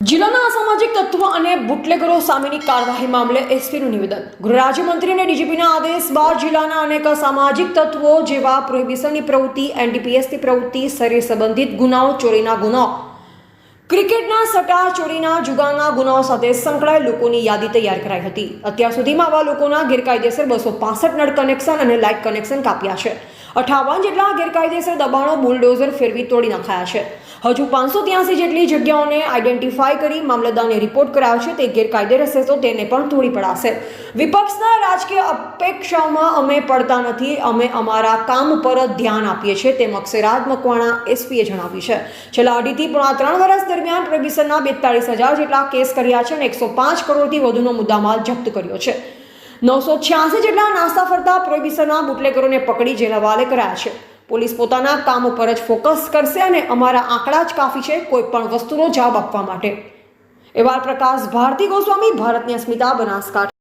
જિલ્લાના અસામાજિક તત્વો અને બુટલેગરો સામેની કાર્યવાહી મામલે એસપીનું નિવેદન. ગૃહ રાજ્યમંત્રી અને ડીજીપીના આદેશ બાદ જિલ્લાના અનેક અસામાજિક તત્વો જેવા પ્રોહિબિશનની પ્રવૃત્તિ, એનડીપીએસની પ્રવૃત્તિ, શરીર સંબંધિત ગુનાઓ, ચોરીના ગુનાઓ ક્રિકેટના સટ્ટા ચોરીના જુગારના ગુનાઓ સાથે સંકળાયેલ લોકોની યાદી તૈયાર કરાઈ હતી. અત્યાર સુધીમાં આવા લોકોના ગેરકાયદેસર બસો પાસઠ નળ કનેક્શન અને લાઇટ કનેક્શન કાપ્યા છે. અઠાવન જેટલા ગેરકાયદેસર દબાણો બુલડોઝર ફેરવી તોડી નાખાયા છે. હજુ પાંચસો ત્યાસી જેટલી જગ્યાઓને આઈડેન્ટિફાઈ કરી મામલતદારને રિપોર્ટ કરાયો છે. તે ગેરકાયદે રહેશે તો તેને પણ તોડી પડાશે. વિપક્ષના રાજકીય અપેક્ષાઓમાં અમે પડતા નથી. અમે અમારા કામ પર ધ્યાન આપીએ છીએ. તેમ અક્ષરાજ મકવાણા એસપીએ જણાવ્યું છે. છેલ્લા અઢીથી પોણા ત્રણ વર્ષ દરમિયાન પ્રોહિબિશનના બેતાળીસ હજાર જેટલા કેસ કર્યા છે અને એકસો પાંચ કરોડથી વધુનો મુદ્દામાલ જપ્ત કર્યો છે. નવસો છ્યાસી જેટલા નાસ્તા ફરતા પ્રોહિબિશનના બુટલેગરોને પકડી જેલ હવાલે કરાયા છે. પોલીસ પોતાના કામ ઉપર જ ફોકસ કરશે અને અમારા આંકડા જ કાફી છે કોઈ પણ વસ્તુનો જવાબ આપવા માટે. એવા પ્રકાશ ભારતી ગોસ્વામી, ભારતની અસ્મિતા બનાસકાંઠા.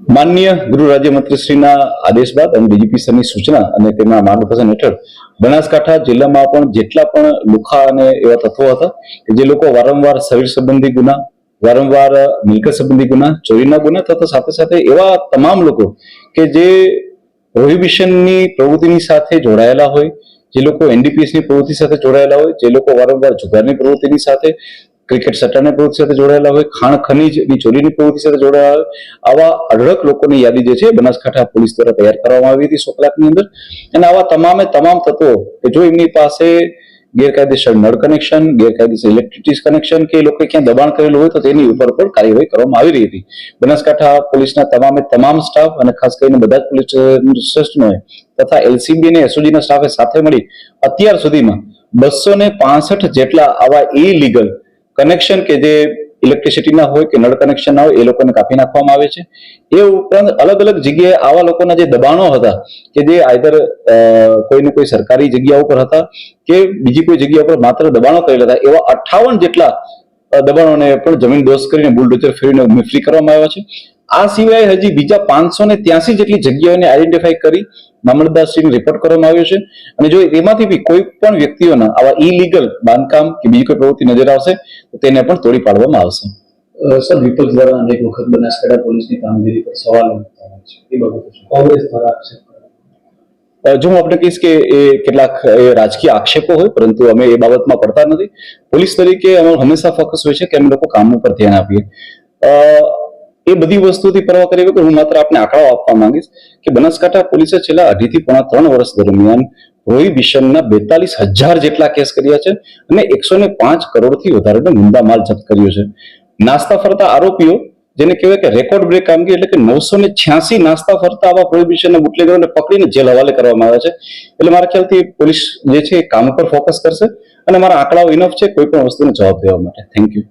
માનનીય ગૃહ રાજ્યમંત્રીશ્રીના આદેશ બાદ અને ડીજીપી સરની સૂચના અને તેમના માર્ગદર્શન હેઠળ બનાસકાંઠા જિલ્લામાં પણ જેટલા પણ લુખા અને એવા તત્વો હતા કે જે લોકો વારંવાર શરીર સંબંધી ગુના વારંવાર મિલકત સંબંધી ગુના, ચોરીના ગુના તથા સાથે સાથે એવા તમામ લોકો કે જે પ્રોહિબિશનની પ્રવૃત્તિની સાથે જોડાયેલા હોય, જે લોકો એનડીપીએસની પ્રવૃત્તિ સાથે જોડાયેલા હોય, જે લોકો વારંવાર જુગારની પ્રવૃત્તિની સાથે, ક્રિકેટ સટ્ટાની પ્રવૃત્તિ સાથે જોડાયેલા હોય, ખાણ ખનીજની ચોરીની પ્રવૃત્તિ સાથે જોડાયેલા હોય, આવા અઢળક લોકોની યાદી જે છે બનાસકાંઠા પોલીસ દ્વારા તૈયાર કરવામાં આવી હતી સો કલાકની અંદર. અને આવા તમામે તમામ તત્વો કે જો એમની પાસે ગેરકાયદેસર નળ કનેક્શન ગેરકાયદેસર ઇલેક્ટ્રિસિટી કનેક્શન કે એ લોકોએ ક્યાં દબાણ કરેલું હોય તો તેની ઉપર પણ કાર્યવાહી કરવામાં આવી રહી હતી. બનાસકાંઠા પોલીસના તમામે તમામ સ્ટાફ અને ખાસ કરીને બધા જ પોલીસ સ્ટેશનોએ તથા એલસીબી અને એસઓજી સ્ટાફે સાથે મળી અત્યાર સુધીમાં બસો ને જેટલા આવા ઇલીગલ કનેક્શન કે જે ઇલેક્ટ્રિસિટીના હોય કે નળ કનેક્શન ના હોય, એ લોકોને કાપી નાખવામાં આવે છે. એ ઉપરાંત અલગ અલગ જગ્યાએ આવા લોકોના જે દબાણો હતા, કે જે આઈધર કોઈને કોઈ સરકારી જગ્યા ઉપર હતા, કે બીજી કોઈ જગ્યા ઉપર માત્ર દબાણો કરેલા હતા, એવા અઠ્ઠાવન જેટલા દબાણોને પણ જમીન દોષ કરીને બુલડોઝર ફેરવીને મિફ્રી કરવામાં આવ્યા છે. આ સિવાય હજી બીજા પાંચસો ને ત્યાસી જેટલી જગ્યાઓને આઈડેન્ટિફાઈ કરી મામલતદારશ્રીને રિપોર્ટ કરવામાં આવ્યો છે. અને જો એમાંથી બી કોઈ પણ વ્યક્તિઓના આવા ઇલીગલ બાંધકામ કે બીજી કોઈ પ્રવૃત્તિ નજર આવશે તો તેને પણ તોડી પાડવામાં આવશે. સર વિપક્ષ દ્વારા અનેક વખત બનાસકાંઠા પોલીસની કામગીરી પર સવાલ એ બાબતે કોંગ્રેસ દ્વારા આક્ષેપ જો હું આપણે કહીશ કે એ કેટલાક રાજકીય આક્ષેપો હોય પરંતુ અમે એ બાબતમાં પડતા નથી. પોલીસ તરીકે અમારું હંમેશા ફોકસ હોય છે કે અમે લોકો કામ ઉપર ધ્યાન આપીએ. અ, એ બધી વસ્તુથી પરવા કરી વગર હું માત્ર આપને આંકડાઓ આપવા માંગીશ કે બનાસકાંઠા પોલીસે છેલ્લા અઢીથી પોણા ત્રણ વર્ષ દરમિયાન પ્રોહિબિશનના બેતાલીસ હજાર જેટલા કેસ કર્યા છે અને એકસો ને પાંચ કરોડથી વધારેનો મુદ્દામાલ જપ્ત કર્યો છે. નાસ્તા ફરતા આરોપીઓ, જેને કહેવાય કે રેકોર્ડ બ્રેક કામગીરી એટલે કે નવસો ને છ્યાસી નાસ્તા ફરતા આવા પ્રોહિબિશનના બુટલેગરોને પકડીને જેલ હવાલે કરવામાં આવે છે. એટલે મારા ખ્યાલથી પોલીસ જે છે એ કામ ઉપર ફોકસ કરશે અને મારા આંકડાઓ ઇનફ છે કોઈ પણ વસ્તુનો જવાબ દેવા માટે. Thank you